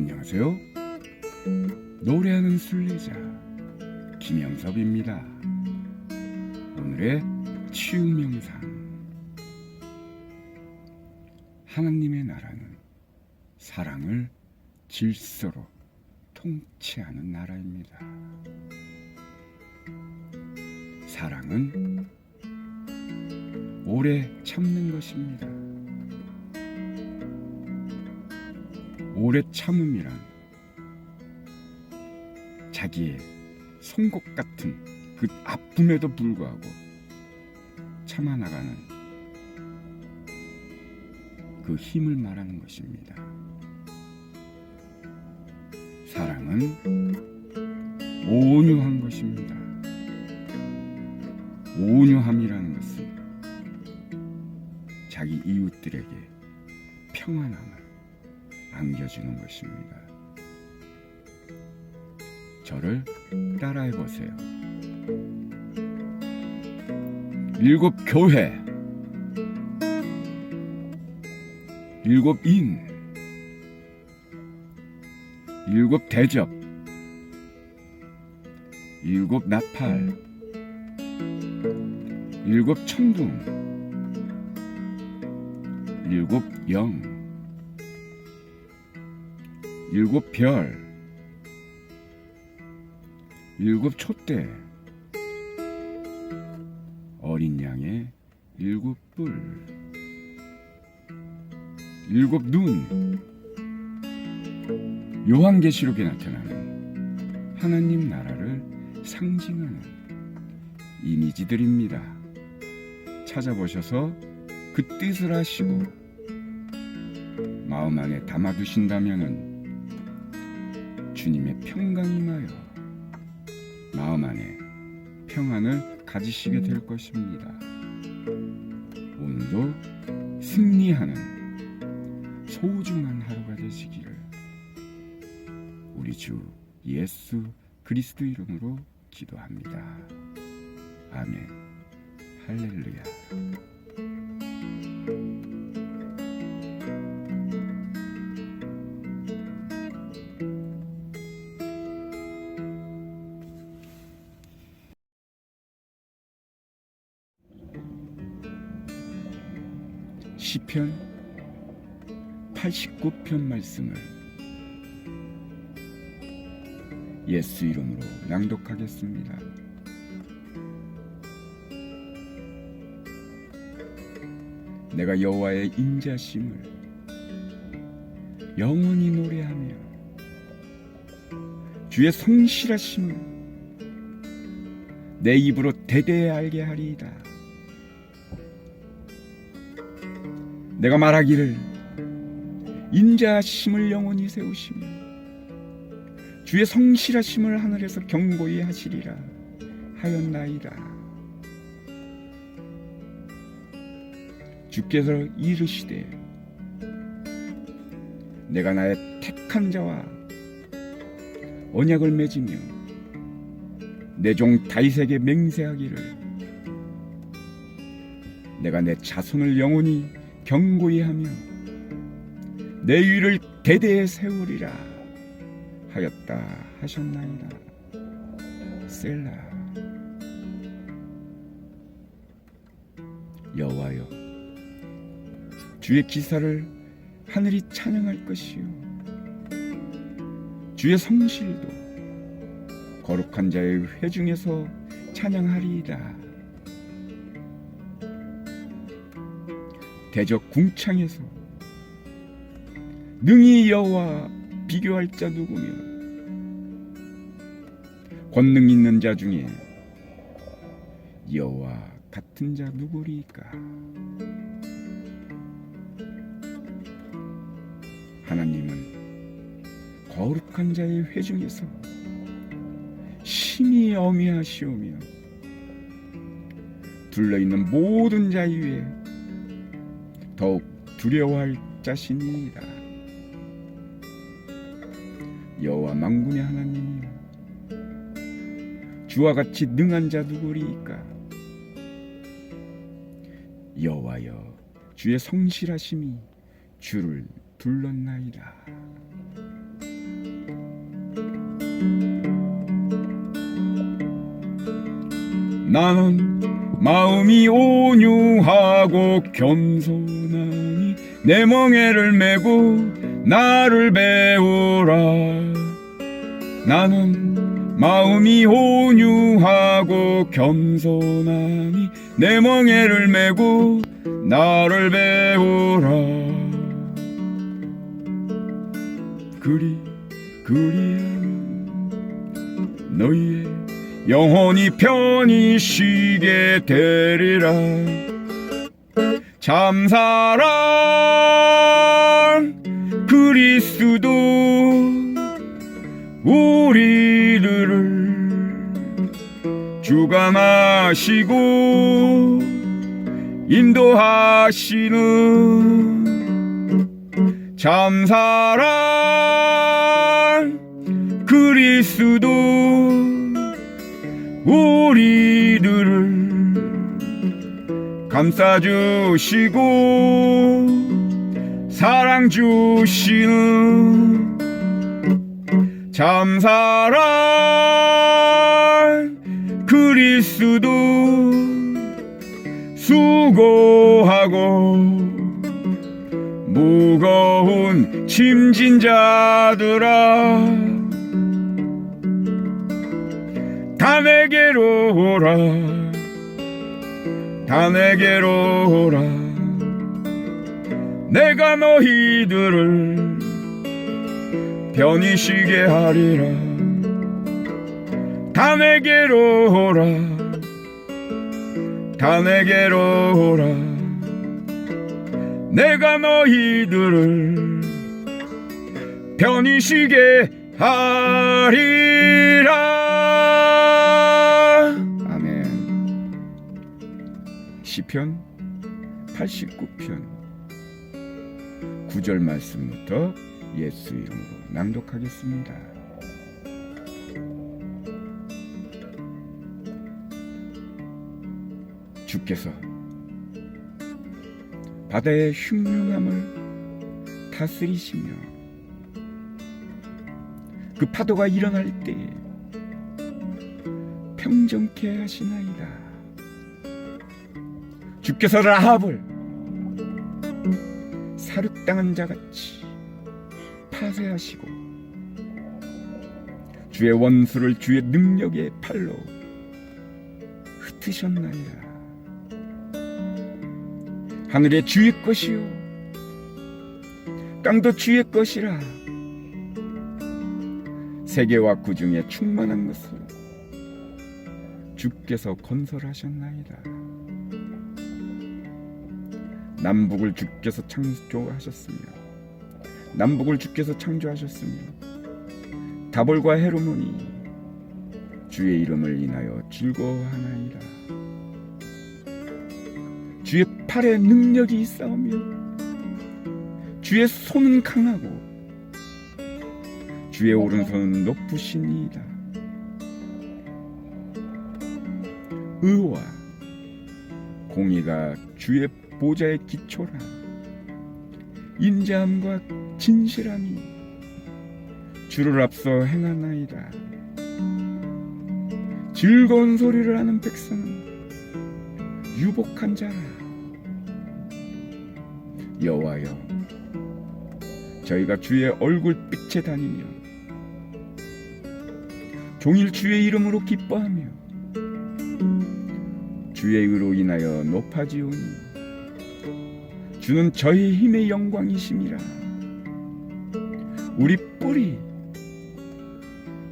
안녕하세요. 노래하는 순례자 김영섭입니다. 오늘의 치유 명상. 하나님의 나라는 사랑을 질서로 통치하는 나라입니다. 사랑은 오래 참는 것입니다. 오래 참음이란 자기의 송곳 같은 그 아픔에도 불구하고 참아나가는 그 힘을 말하는 것입니다. 사랑은 온유한 것입니다. 온유함이라는 것은 자기 이웃들에게 안겨주는 것입니다. 저를 따라해 보세요. 일곱 교회, 일곱 인, 일곱 대접, 일곱 나팔, 일곱 천둥, 일곱 영, 일곱 별, 일곱 촛대, 어린 양의 일곱 뿔, 일곱 눈, 요한계시록에 나타나는 하나님 나라를 상징하는 이미지들입니다. 찾아보셔서 그 뜻을 아시고 마음 안에 담아두신다면은 주님의 평강이 임하여 마음 안에 평안을 가지시게 될 것입니다. 오늘도 승리하는 소중한 하루가 되시기를 우리 주 예수 그리스도 이름으로 기도합니다. 아멘. 할렐루야. 시편 89편 말씀을 예수 이름으로 낭독하겠습니다. 내가 여호와의 인자심을 영원히 노래하며 주의 성실하심을 내 입으로 대대히 알게 하리이다. 내가 말하기를 인자심을 영원히 세우시며 주의 성실하심을 하늘에서 경고히 하시리라 하였나이다. 주께서 이르시되 내가 나의 택한 자와 언약을 맺으며 내 종 다윗에게 맹세하기를 내가 내 자손을 영원히 경고히 하며 내 위를 대대에 세우리라 하였다 하셨나이다. 셀라. 여호와여 주의 기사를 하늘이 찬양할 것이요. 주의 성실도 거룩한 자의 회중에서 찬양하리이다 대적 궁창에서 능히 여호와 비교할 자 누구며? 권능 있는 자 중에 여호와 같은 자 누구리까? 하나님은 거룩한 자의 회중에서 심히 어미하시오며 둘러있는 모든 자 위에 더욱 두려워할 자신이라 여호와 망군의 하나님이여 주와 같이 능한 자 누구리이까 여호와여 주의 성실하심이 주를 둘렀나이다. 나는 마음이 온유하고 겸손하니 내 멍에를 메고 나를 배우라. 나는 마음이 온유하고 겸손하니 내 멍에를 메고 나를 배우라. 그리 그리하면 너희의 영혼이 편히 쉬게 되리라. 참사랑 그리스도 우리들을 주관하시고 인도하시는 참사랑 그리스도 우리들을 감싸주시고 사랑 주시는 참 사랑 그리스도 수고하고 무거운 짐진자들아 다 내게로 오라. 다 내게로 오라. 내가 너희들을 쉬게 하리라. 다 내게로 오라. 다 내게로 오라. 내가 너희들을 쉬게 하리라 시편 89편 9절 말씀부터 예수 이름으로 낭독하겠습니다. 주께서 바다의 흉흉함을 다스리시며 그 파도가 일어날 때에 평정케 하시나이다. 주께서 라합을 사륙당한 자같이 파쇄하시고 주의 원수를 주의 능력의 팔로 흩으셨나이다. 하늘의 주의 것이요 땅도 주의 것이라 세계와 그 중에 충만한 것을 주께서 건설하셨나이다. 남북을 주께서 창조하셨으며 남북을 주께서 창조하셨으며 다볼과 헤르몬이 주의 이름을 인하여 즐거워하나이다. 주의 팔에 능력이 있사오며 주의 손은 강하고 주의 오른손은 높으시니이다. 의와 공의가 주의 보좌의 기초라. 인자함과 진실함이 주를 앞서 행하나이다. 즐거운 소리를 하는 백성은 유복한 자라. 여호와여 저희가 주의 얼굴빛에 다니며 종일 주의 이름으로 기뻐하며 주의 의로 인하여 높아지오니 주는 저희 힘의 영광이심이라 우리 뿔이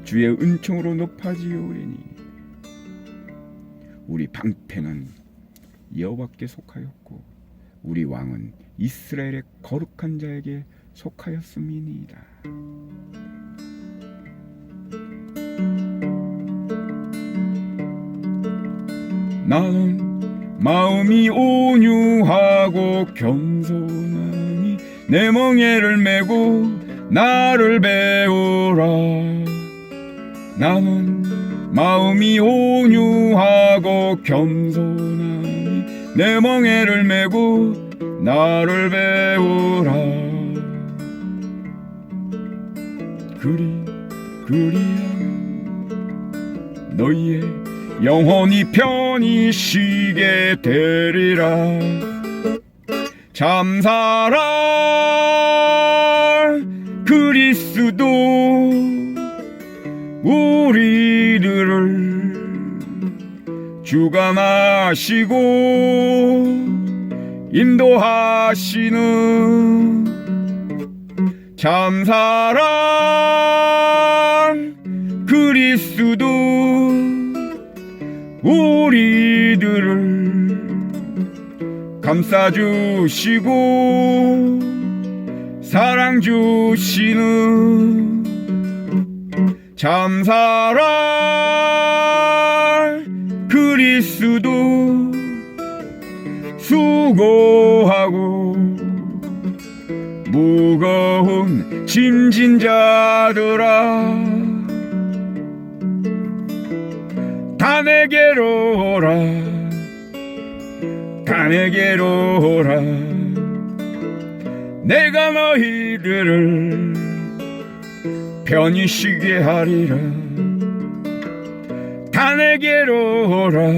주의 은총으로 높아지오리니 우리 방패는 여호와께 속하였고 우리 왕은 이스라엘의 거룩한 자에게 속하였음이니이다. 나는 마음이 온유하고 겸손하니 내 멍에를 메고 나를 배우라. 나는 마음이 온유하고 겸손하니 내 멍에를 메고 나를 배우라. 그리 그리하면 너희의 영혼이 편히 쉬게 되리라. 참사랑 그리스도 우리들을 주관하시고 인도하시는 참사랑 그리스도 우리들을 감싸주시고 사랑 주시는 참 사랑 그리스도 수고하고 무거운 짐진자들아 다 내게로 오라. 다 내게로 오라. 내가 너희들을 편히 쉬게 하리라. 다 내게로 오라.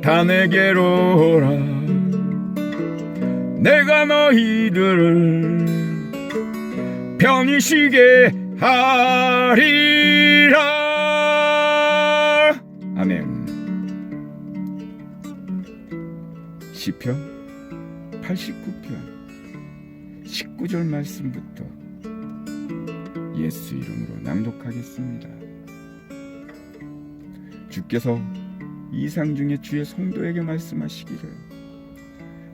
다 내게로 오라. 내가 너희들을 편히 쉬게 하리라 시편 89편 19절 말씀부터 예수 이름으로 낭독하겠습니다. 주께서 이상 중에 주의 성도에게 말씀하시기를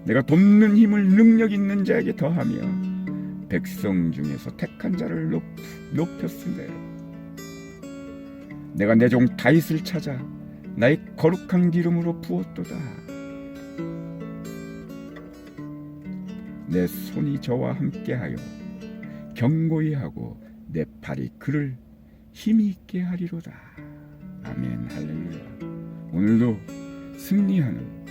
내가 돕는 힘을 능력 있는 자에게 더하며 백성 중에서 택한 자를 높, 높였으되 내가 내 종 다윗을 찾아 나의 거룩한 기름으로 부었도다 내 손이 저와 함께하여 경고히 하고 내 팔이 그를 힘이 있게 하리로다. 아멘 할렐루야. 오늘도 승리하는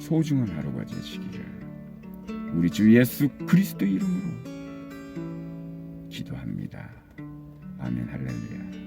소중한 하루가 되시기를 우리 주 예수 그리스도 이름으로 기도합니다. 아멘 할렐루야.